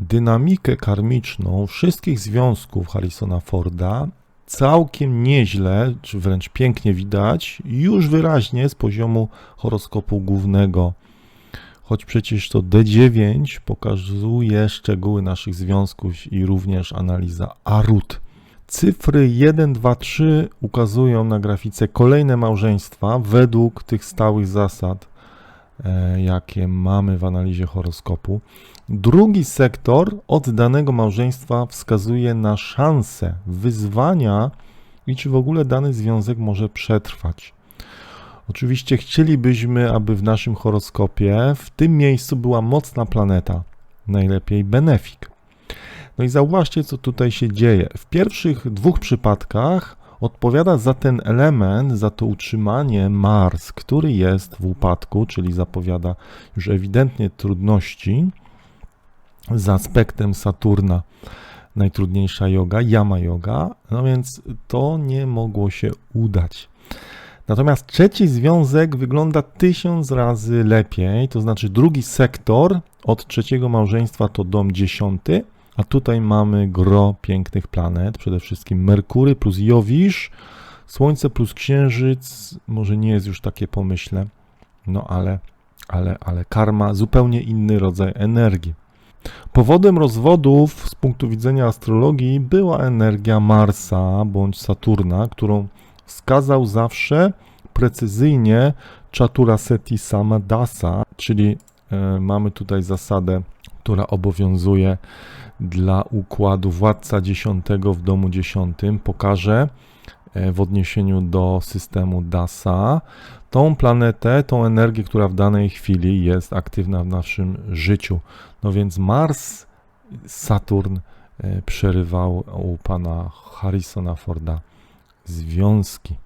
dynamikę karmiczną wszystkich związków Harrisona Forda całkiem nieźle, czy wręcz pięknie widać, już wyraźnie z poziomu horoskopu głównego. Choć przecież to D9 pokazuje szczegóły naszych związków i również analiza ARUT. Cyfry 1, 2, 3 ukazują na grafice kolejne małżeństwa według tych stałych zasad, jakie mamy w analizie horoskopu. Drugi sektor od danego małżeństwa wskazuje na szanse, wyzwania i czy w ogóle dany związek może przetrwać. Oczywiście chcielibyśmy, aby w naszym horoskopie w tym miejscu była mocna planeta, najlepiej benefik. No i zauważcie, co tutaj się dzieje. W pierwszych dwóch przypadkach odpowiada za ten element, za to utrzymanie Mars, który jest w upadku, czyli zapowiada już ewidentnie trudności z aspektem Saturna. Najtrudniejsza yoga, yama yoga, no więc to nie mogło się udać. Natomiast trzeci związek wygląda tysiąc razy lepiej, to znaczy drugi sektor od trzeciego małżeństwa to dom dziesiąty, a tutaj mamy gro pięknych planet, przede wszystkim Merkury plus Jowisz, Słońce plus Księżyc, może nie jest już takie pomyśle, no ale, ale, ale karma, zupełnie inny rodzaj energii. Powodem rozwodów z punktu widzenia astrologii była energia Marsa bądź Saturna, którą wskazał zawsze precyzyjnie Chatura Seti Samadasa, czyli e, mamy tutaj zasadę, która obowiązuje dla układu władca dziesiątego w domu dziesiątym. Pokażę e, w odniesieniu do systemu DASA tą planetę, tą energię, która w danej chwili jest aktywna w naszym życiu. No więc Mars, Saturn e, przerywał u pana Harrisona Forda związki.